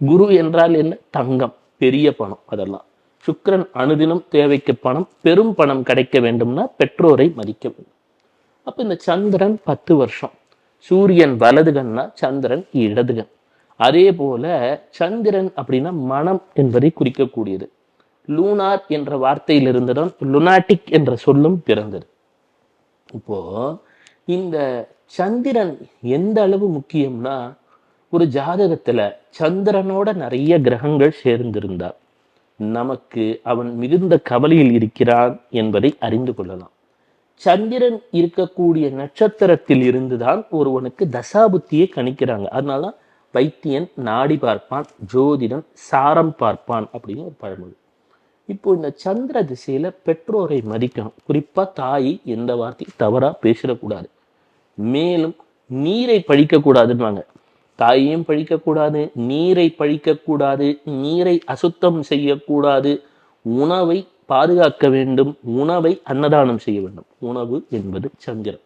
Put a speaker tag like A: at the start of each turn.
A: குரு என்றால் என்ன? தங்கம் பெரிய பணம் அதெல்லாம். சுக்கிரன் அனுதினம் தேவைக்கு பணம் பெரும் பணம் கிடைக்க வேண்டும்னா பெற்றோரை மதிக்க வேண்டும். அப்ப இந்த சந்திரன் பத்து வருஷம். சூரியன் வலதுகன்னா சந்திரன் இடதுகன் அதே போல சந்திரன் அப்படின்னா மனம் என்பதை குறிக்கக்கூடியது. லூனார் என்ற வார்த்தையிலிருந்து தான் லுனாட்டிக் என்ற சொல்லும் பிறந்தது. இப்போ இந்த சந்திரன் எந்த அளவு முக்கியம்னா ஒரு ஜாதகத்துல சந்திரனோட நிறைய கிரகங்கள் சேர்ந்திருந்தார் நமக்கு அவன் மிகுந்த கவலையில் இருக்கிறான் என்பதை அறிந்து கொள்ளலாம். சந்திரன் இருக்கக்கூடிய நட்சத்திரத்தில் இருந்துதான் ஒருவனுக்கு தசாபுத்தியை கணிக்கிறாங்க. அதனால வைத்தியன் நாடி பார்ப்பான் ஜோதிடன் சாரம் பார்ப்பான் அப்படின்னு ஒரு பழமொழி. இப்போ இந்த சந்திர திசையில பெற்றோரை மதிக்கணும். குறிப்பா தாய் எந்த வார்த்தையும் தவறா பேசிடக்கூடாது. மேலும் நீரை பழிக்க கூடாதுன்னுவாங்க தாயையும் பழிக்கக்கூடாது நீரை பழிக்கக்கூடாது நீரை அசுத்தம் செய்யக்கூடாது. உணவை பாதுகாக்க வேண்டும். உணவை அன்னதானம் செய்ய வேண்டும். உணவு என்பது சந்திரன்